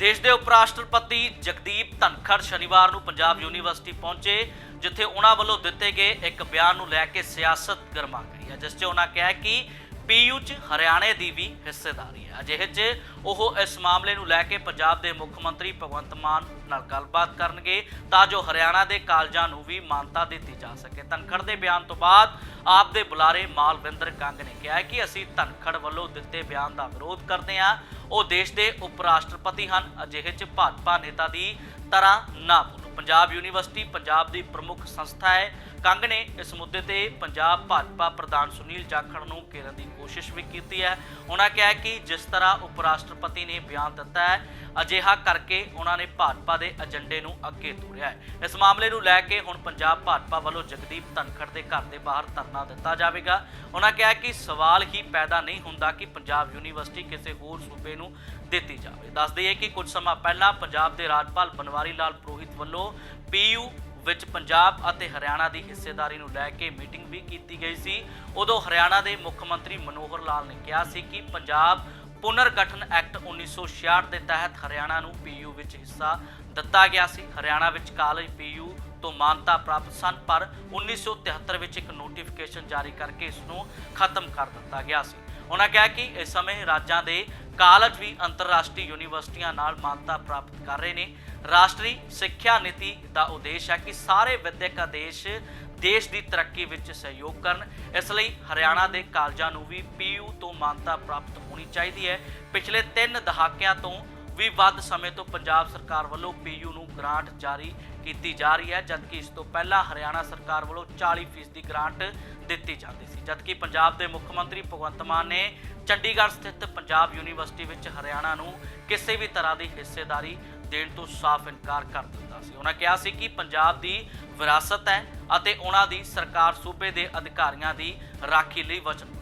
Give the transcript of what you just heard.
ਦੇਸ਼ ਦੇ ਉਪ ਰਾਸ਼ਟਰਪਤੀ ਜਗਦੀਪ ਧਨਖੜ ਸ਼ਨੀਵਾਰ ਨੂੰ ਪੰਜਾਬ ਯੂਨੀਵਰਸਿਟੀ ਪਹੁੰਚੇ, ਜਿੱਥੇ ਉਹਨਾਂ ਵੱਲੋਂ ਦਿੱਤੇ ਗਏ ਇੱਕ ਬਿਆਨ ਨੂੰ ਲੈ ਕੇ ਸਿਆਸਤ ਗਰਮਾ ਗਈ ਹੈ, ਜਿਸ 'ਚ ਉਹਨਾਂ ਕਿਹਾ ਕਿ ਪੀਯੂ 'ਚ ਹਰਿਆਣੇ ਦੀ ਵੀ ਹਿੱਸੇਦਾਰੀ ਹੈ। ਅਜਿਹੇ 'ਚ ਉਹ ਇਸ ਮਾਮਲੇ ਨੂੰ ਲੈ ਕੇ ਪੰਜਾਬ ਦੇ ਮੁੱਖ ਮੰਤਰੀ ਭਗਵੰਤ ਮਾਨ ਨਾਲ ਗੱਲਬਾਤ ਕਰਨਗੇ ਤਾਂ ਜੋ ਹਰਿਆਣਾ ਦੇ ਕਾਲਜਾਂ ਨੂੰ ਵੀ ਮਾਨਤਾ ਦਿੱਤੀ ਜਾ ਸਕੇ। ਧਨਖੜ ਦੇ ਬਿਆਨ ਤੋਂ ਬਾਅਦ ਆਪ ਦੇ ਬੁਲਾਰੇ ਮਾਲਵਿੰਦਰ ਕੰਗ ਨੇ ਕਿਹਾ ਕਿ ਅਸੀਂ ਧਨਖੜ ਵੱਲੋਂ ਦਿੱਤੇ ਬਿਆਨ ਦਾ ਵਿਰੋਧ ਕਰਦੇ ਹਾਂ। ਉਹ ਦੇਸ਼ ਦੇ ਉਪ ਰਾਸ਼ਟਰਪਤੀ ਹਨ। ਅਜਿਹੇ 'ਚ ਭਾਜਪਾ ਨੇਤਾ ਦੀ ਤਰ੍ਹਾਂ ਨਾ ਬੋਲੋ ਪੰਜਾਬ ਯੂਨੀਵਰਸਿਟੀ ਪੰਜਾਬ ਦੀ ਪ੍ਰਮੁੱਖ ਸੰਸਥਾ ਹੈ। ਕੰਗ ਨੇ ਇਸ ਮੁੱਦੇ ਤੇ ਪੰਜਾਬ ਭਾਜਪਾ ਪ੍ਰਧਾਨ ਸੁਨੀਲ ਜਾਖੜ ਨੂੰ ਘੇਰਨ ਦੀ ਕੋਸ਼ਿਸ਼ ਵੀ ਕੀਤੀ ਹੈ। ਉਹਨਾਂ ਕਿਹਾ ਕਿ ਜਿਸ ਤਰ੍ਹਾਂ ਉਪ ਰਾਸ਼ਟਰਪਤੀ ਨੇ ਬਿਆਨ ਦਿੱਤਾ ਹੈ, ਅਜਿਹਾ ਕਰਕੇ ਉਹਨਾਂ ਨੇ ਭਾਜਪਾ ਦੇ ਏਜੰਡੇ ਨੂੰ ਅੱਗੇ ਤੋਰਿਆ ਹੈ। ਇਸ ਮਾਮਲੇ ਨੂੰ ਲੈ ਕੇ ਹੁਣ ਪੰਜਾਬ ਭਾਜਪਾ ਵੱਲੋਂ ਜਗਦੀਪ ਧਨਖੜ ਦੇ ਘਰ ਦੇ ਬਾਹਰ ਧਰਨਾ ਦਿੱਤਾ ਜਾਵੇਗਾ। ਉਹਨਾਂ ਕਿਹਾ ਕਿ ਸਵਾਲ ਹੀ ਪੈਦਾ ਨਹੀਂ ਹੁੰਦਾ ਕਿ ਪੰਜਾਬ ਯੂਨੀਵਰਸਿਟੀ ਕਿਸੇ ਹੋਰ ਸੂਬੇ ਨੂੰ ਦਿੱਤੀ ਜਾਵੇ। ਦੱਸ ਦਈਏ ਕਿ ਕੁਝ ਸਮਾਂ ਪਹਿਲਾਂ ਪੰਜਾਬ ਦੇ ਰਾਜਪਾਲ ਬਨਵਾਰੀ ਲਾਲ ਪੁਰੋਹਿਤ ਵੱਲੋਂ ਪੀਯੂ ਵਿੱਚ ਪੰਜਾਬ ਅਤੇ ਹਰਿਆਣਾ ਦੀ ਹਿੱਸੇਦਾਰੀ ਨੂੰ ਲੈ ਕੇ ਮੀਟਿੰਗ ਵੀ ਕੀਤੀ ਗਈ ਸੀ। ਉਦੋਂ ਹਰਿਆਣਾ ਦੇ ਮੁੱਖ ਮੰਤਰੀ ਮਨੋਹਰ ਲਾਲ ਨੇ ਕਿਹਾ ਸੀ ਕਿ ਪੰਜਾਬ ਪੁਨਰਗਠਨ ਐਕਟ 1966 ਦੇ ਤਹਿਤ ਹਰਿਆਣਾ ਨੂੰ ਪੀਯੂ ਵਿੱਚ ਹਿੱਸਾ ਦਿੱਤਾ ਗਿਆ ਸੀ। ਹਰਿਆਣਾ ਵਿੱਚ ਕਾਲਜ ਪੀਯੂ ਤੋਂ ਮਾਨਤਾ ਪ੍ਰਾਪਤ ਸਨ, ਪਰ 1973 ਵਿੱਚ ਇੱਕ ਨੋਟੀਫਿਕੇਸ਼ਨ ਜਾਰੀ ਕਰਕੇ ਇਸ ਨੂੰ ਖਤਮ ਕਰ ਦਿੱਤਾ ਗਿਆ ਸੀ। ਉਹਨਾਂ ਕਿਹਾ ਕਿ ਇਸ ਸਮੇਂ ਰਾਜਾਂ ਦੇ ਕਾਲਜ ਵੀ ਅੰਤਰਰਾਸ਼ਟਰੀ ਯੂਨੀਵਰਸਿਟੀਆਂ ਨਾਲ ਮਾਨਤਾ ਪ੍ਰਾਪਤ ਕਰ ਰਹੇ ਨੇ। ਰਾਸ਼ਟਰੀ ਸਿੱਖਿਆ ਨੀਤੀ ਦਾ ਉਦੇਸ਼ ਹੈ ਕਿ ਸਾਰੇ ਵਿਦਿਅਕ ਆਦੇਸ਼ ਦੇਸ਼ ਦੀ ਤਰੱਕੀ ਵਿੱਚ ਸਹਿਯੋਗ ਕਰਨ। ਇਸ ਲਈ ਹਰਿਆਣਾ ਦੇ ਕਾਲਜਾਂ ਨੂੰ ਵੀ ਪੀਯੂ ਤੋਂ ਮਾਨਤਾ ਪ੍ਰਾਪਤ ਹੋਣੀ ਚਾਹੀਦੀ ਹੈ। ਪਿਛਲੇ 3 ਦਹਾਕਿਆਂ ਤੋਂ ਵੀ ਵੱਧ ਸਮੇਂ ਤੋਂ ਪੰਜਾਬ ਸਰਕਾਰ ਵੱਲੋਂ ਪੀਯੂ ਨੂੰ ਗ੍ਰਾਂਟ ਜਾਰੀ ਕੀਤੀ ਜਾ ਰਹੀ ਹੈ, ਜਦਕਿ ਇਸ ਤੋਂ ਪਹਿਲਾਂ ਹਰਿਆਣਾ ਸਰਕਾਰ ਵੱਲੋਂ 40% ਦੀ ਗ੍ਰਾਂਟ ਦਿੱਤੀ ਜਾਂਦੀ ਸੀ। ਜਦਕਿ ਪੰਜਾਬ ਦੇ ਮੁੱਖ ਮੰਤਰੀ ਭਗਵੰਤ ਮਾਨ ਨੇ ਚੰਡੀਗੜ੍ਹ ਸਥਿਤ ਪੰਜਾਬ ਯੂਨੀਵਰਸਿਟੀ ਵਿੱਚ ਹਰਿਆਣਾ ਨੂੰ ਕਿਸੇ ਵੀ ਤਰ੍ਹਾਂ ਦੀ ਹਿੱਸੇਦਾਰੀ ਦੇਣ ਤੋਂ ਸਾਫ਼ ਇਨਕਾਰ ਕਰ ਦਿੱਤਾ ਸੀ। ਉਹਨਾਂ ਕਿਹਾ ਸੀ ਕਿ ਪੰਜਾਬ ਦੀ ਵਿਰਾਸਤ ਹੈ ਅਤੇ ਉਹਨਾਂ ਦੀ ਸਰਕਾਰ ਸੂਬੇ ਦੇ ਅਧਿਕਾਰੀਆਂ ਦੀ ਰਾਖੀ ਲਈ ਵਚਨ